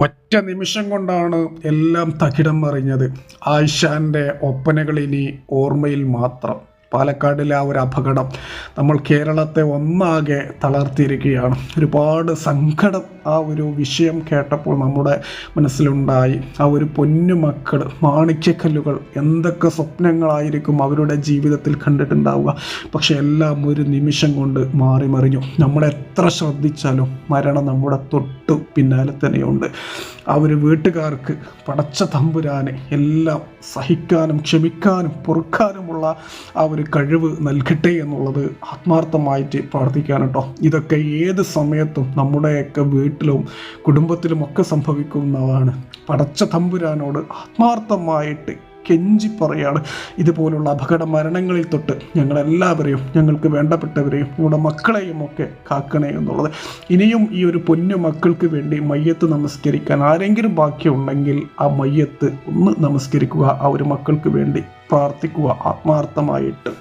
ഒറ്റ നിമിഷം കൊണ്ടാണ് എല്ലാം തകിടം മറിഞ്ഞത്. ആയിഷാന്റെ ഒപ്പനകൾ ഇനി ഓർമ്മയിൽ മാത്രം. പാലക്കാടിലെ ആ ഒരു അപകടം നമ്മൾ കേരളത്തെ ഒന്നാകെ തളർത്തിയിരിക്കുകയാണ്. ഒരുപാട് സങ്കടം ആ ഒരു വിഷയം കേട്ടപ്പോൾ നമ്മുടെ മനസ്സിലുണ്ടായി. ആ ഒരു പൊന്നു മക്കൾ മാണിക്യക്കല്ലുകൾ എന്തൊക്കെ സ്വപ്നങ്ങളായിരിക്കും അവരുടെ ജീവിതത്തിൽ കണ്ടിട്ടുണ്ടാവുക. പക്ഷെ എല്ലാം ഒരു നിമിഷം കൊണ്ട് മാറി മറിഞ്ഞു. നമ്മൾ എത്ര ശ്രദ്ധിച്ചാലും മരണം നമ്മുടെ തൊട്ടു പിന്നാലെ തന്നെയുണ്ട്. ആ ഒരു വീട്ടുകാർക്ക് പടച്ച തമ്പുരാനെ എല്ലാം സഹിക്കാനും ക്ഷമിക്കാനും പൊറുക്കാനുമുള്ള ആ ഒരു കഴിവ് നൽകട്ടെ എന്നുള്ളത് ആത്മാർത്ഥമായിട്ട് പ്രാർത്ഥിക്കാൻ കേട്ടോ ഇതൊക്കെ ഏത് സമയത്തും നമ്മുടെയൊക്കെ വീട്ടിലും കുടുംബത്തിലും ഒക്കെ സംഭവിക്കുന്നതാണ്. പടച്ച തമ്പുരാനോട് ആത്മാർത്ഥമായിട്ട് കെഞ്ചി പറയാണ്. ഇതുപോലുള്ള അപകട മരണങ്ങളിൽ തൊട്ട് ഞങ്ങളെല്ലാവരെയും ഞങ്ങൾക്ക് വേണ്ടപ്പെട്ടവരെയും ഞങ്ങളുടെ മക്കളെയും ഒക്കെ കാക്കണേ എന്നുള്ളത്. ഇനിയും ഈ ഒരു പൊന്നു മക്കൾക്ക് വേണ്ടി മയ്യത്ത് നമസ്കരിക്കാൻ ആരെങ്കിലും ബാക്കിയുണ്ടെങ്കിൽ ആ മയ്യത്ത് ഒന്ന് നമസ്കരിക്കുക ആ ഒരു മക്കൾക്ക് വേണ്ടി പ്രാർത്ഥിക്കുക ആത്മാർത്ഥമായിട്ട്.